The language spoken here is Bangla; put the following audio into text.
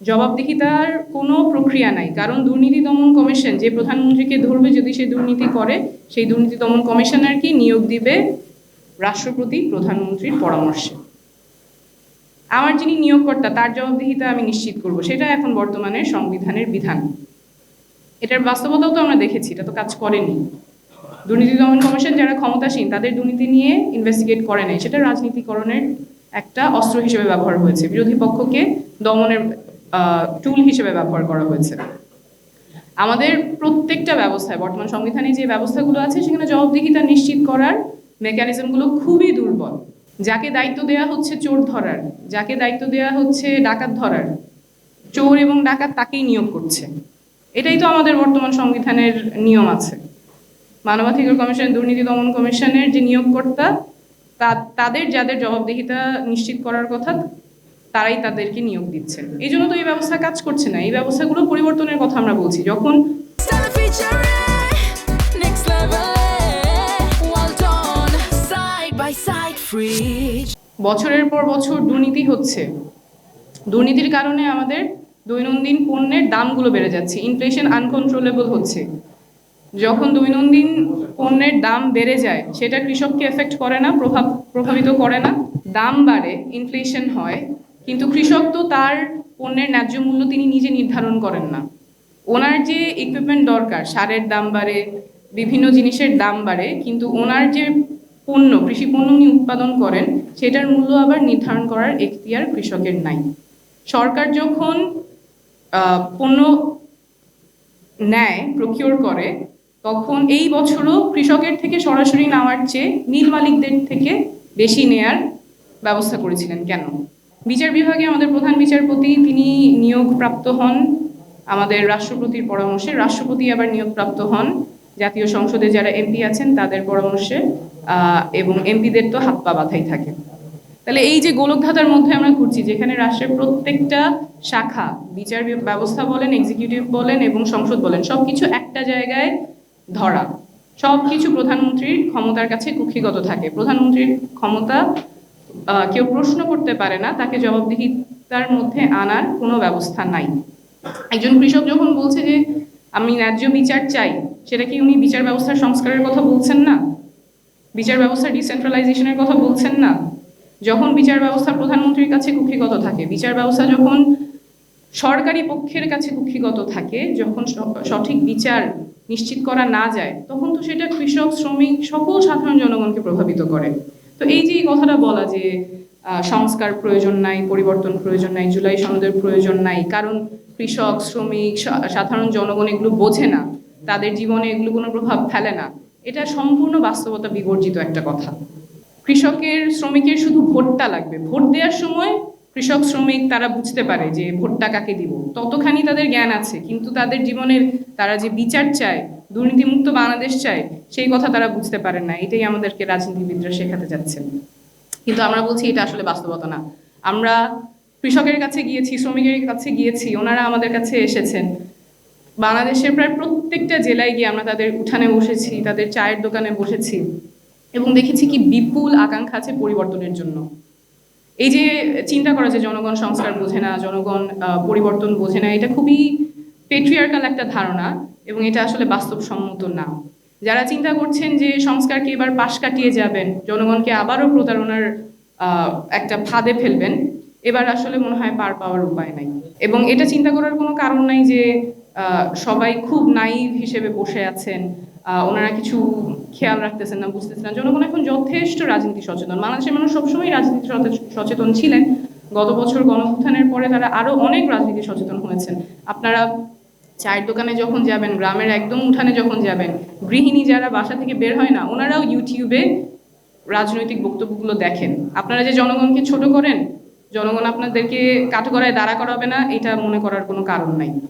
জবাবদিহিতার কোনো প্রক্রিয়া নাই। কারণ দুর্নীতি দমন কমিশন যে প্রধানমন্ত্রীকে ধরবে যদি সে দুর্নীতি করে, সেই দুর্নীতি দমন কমিশনারকে নিয়োগ দিবে রাষ্ট্রপতি প্রধানমন্ত্রীর পরামর্শে। আমার যিনি নিয়োগকর্তা, তার জবাবদিহিতা আমি নিশ্চিত করব। সেটা এখন বর্তমানে সংবিধানের বিধান। এটার বাস্তবতাও তো আমরা দেখেছি, এটা তো কাজ করেনি। দুর্নীতি দমন কমিশন যারা ক্ষমতাসীন, তাদের দুর্নীতি নিয়ে ইনভেস্টিগেট করে নাই। সেটা রাজনীতিকরণের একটা অস্ত্র হিসেবে ব্যবহার হয়েছে। বিরোধী পক্ষকে দমনের টুল হিসেবে ব্যবহার করা হয়েছে। আমাদের প্রত্যেকটা ব্যবস্থায়, বর্তমান সংবিধানে যে ব্যবস্থাগুলো আছে, সেখানে জবাবদিহিতা নিশ্চিত করার মেকানিজমগুলো খুবই দুর্বল। যাকে দায়িত্ব দেওয়া হচ্ছে চোর ধরার, যাকে দায়িত্ব দেওয়া হচ্ছে ডাকাত ধরার, চোর এবং ডাকাত তাকেই নিয়োগ করছে। এটাই তো আমাদের বর্তমান সংবিধানের নিয়ম আছে। মানবাধিকার কমিশন, দুর্নীতি দমন কমিশনের যে নিয়োগকর্তা তাদের যাদের জবাবদিহিতা নিশ্চিত করার কথা তারাই তাদেরকে নিয়োগ দিচ্ছেন। এই জন্য তো এই ব্যবস্থা কাজ করছে না। এই ব্যবস্থাগুলো পরিবর্তনের কথা আমরা বলছি। যখন side, free. বছরের পর বছর দুর্নীতি হচ্ছে। দুর্নীতির কারণে আমাদের দৈনন্দিন পণ্যের দামগুলো বেড়ে যাচ্ছে। ইনফ্লেশন আনকন্ট্রোলেবল হচ্ছে। যখন দৈনন্দিন পণ্যের দাম বেড়ে যায় সেটা কৃষককে এফেক্ট করে না প্রভাব প্রভাবিত করে না। দাম বাড়ে ইনফ্লেশন হয়। কিন্তু কৃষক তো তার পণ্যের ন্যায্য মূল্য তিনি নিজে নির্ধারণ করেন না। ওনার যে ইকুইপমেন্ট দরকার, সারের দাম বাড়ে, বিভিন্ন জিনিসের দাম বাড়ে, কিন্তু ওনার যে পণ্য, কৃষি পণ্য উনি উৎপাদন করেন, সেটার মূল্য আবার নির্ধারণ করার এখতিয়ার কৃষকের নাই। সরকার যখন পণ্য নেয় প্রকিওর করে, তখন এই বছরও কৃষকের থেকে সরাসরি নেওয়ার চেয়ে মিল মালিকদের থেকে বেশি নেয়ার ব্যবস্থা করেছিলেন। কেন? বিচার বিভাগে আমাদের প্রধান বিচারপতি, তিনি নিয়োগপ্রাপ্ত হন আমাদের রাষ্ট্রপতির পরামর্শে। রাষ্ট্রপতি আবার নিয়োগপ্রাপ্ত হন। জাতীয় সংসদে যারা এমপি আছেন, তাদের পরামর্শে এবং এমপিদের তো হাত পা বাঁধাই থাকে। তাহলে এই যে গোলকধাতার মধ্যে আমরা ঘুরছি, যেখানে রাষ্ট্রের প্রত্যেকটা শাখা, বিচার ব্যবস্থা বলেন এক্সিকিউটিভ বলেন এবং সংসদ বলেন, সবকিছু একটা জায়গায় ধরা। সবকিছু প্রধানমন্ত্রীর ক্ষমতার কাছে কুক্ষিগত থাকে। প্রধানমন্ত্রীর ক্ষমতা কেউ প্রশ্ন করতে পারে না, তাকে জবাবদিহিতার মধ্যে আনার কোনো ব্যবস্থা নাই। একজন কৃষক যখন বলছে যে, আমি ন্যায্য বিচার চাই সেটা কি উনি বিচার ব্যবস্থার সংস্কারের কথা বলছেন না? বিচার ব্যবস্থার ডিসেন্ট্রালাইজেশনের কথা বলছেন না? যখন বিচার ব্যবস্থা প্রধানমন্ত্রীর কাছে কুক্ষিগত থাকে, বিচার ব্যবস্থা যখন সরকারি পক্ষের কাছে কুক্ষিগত থাকে, যখন সঠিক বিচার নিশ্চিত করা না যায়, তখন তো সেটা কৃষক, শ্রমিক, সকল সাধারণ জনগণকে প্রভাবিত করে। তো এই যে কথাটা বলা যে সংস্কার প্রয়োজন নাই, পরিবর্তন প্রয়োজন নাই, জুলাই সনদের প্রয়োজন নাই, কারণ কৃষক, শ্রমিক সাধারণ জনগণ এগুলো বোঝে না, তাদের জীবনে এগুলো কোনো প্রভাব ফেলে না। এটা সম্পূর্ণ বাস্তবতা বিবর্জিত একটা কথা। কৃষকের, শ্রমিকের শুধু ভোটটা লাগবে। ভোট দেওয়ার সময় কৃষক, শ্রমিক তারা বুঝতে পারে যে ভোটটা কাকে দিব। ততখানি তাদের জ্ঞান আছে, কিন্তু তাদের জীবনের তারা যে বিচার চায়, দুর্নীতিমুক্ত বাংলাদেশ চায়, সেই কথা তারা বুঝতে পারেন না। এটাই আমাদেরকে রাজনীতিবিদরা শেখাতে যাচ্ছেন। কিন্তু আমরা বলছি এটা আসলে বাস্তবতা না। আমরা কৃষকের কাছে গিয়েছি, শ্রমিকের কাছে গিয়েছি, ওনারা আমাদের কাছে এসেছেন। বাংলাদেশের প্রায় প্রত্যেকটা জেলায় গিয়ে আমরা তাদের উঠানে বসেছি, তাদের চায়ের দোকানে বসেছি এবং দেখেছি কি বিপুল আকাঙ্ক্ষা আছে পরিবর্তনের জন্য। এই যে চিন্তা করা যে জনগণ সংস্কার বোঝে না, জনগণ পরিবর্তন বোঝে না, এটা খুবই পেট্রিয়ার্কাল একটা ধারণা এবং এটা আসলে বাস্তবসম্মত না। যারা চিন্তা করছেন যে সংস্কারকে এবার পাশ কাটিয়ে যাবেন, জনগণকে আবারও প্রতারণার একটা ফাঁদে ফেলবেন, এবার আসলে মনে হয় পার পাওয়ার উপায় নাই। এবং এটা চিন্তা করার কোনো কারণ নাই যে সবাই খুব নাইভ হিসেবে বসে আছেন ওনারা কিছু খেয়াল রাখতেছেন না, বুঝতেছেন না। জনগণ এখন যথেষ্ট রাজনীতি সচেতন। বাংলাদেশের মানুষ সবসময় রাজনীতি সচে- সচেতন ছিলেন। গত বছর গণউত্থানের পরে তারা আরও অনেক রাজনীতি সচেতন হয়েছেন। আপনারা চায়ের দোকানে যখন যাবেন, গ্রামের একদম উঠানে যখন যাবেন, গৃহিণী যারা বাসা থেকে বের হয় না, ওনারাও ইউটিউবে রাজনৈতিক বক্তব্যগুলো দেখেন। আপনারা যে জনগণকে ছোট করেন, জনগণ আপনাদেরকে কাঠগড়ায় দাঁড়া করাবে না, এটা মনে করার কোনো কারণ নাই।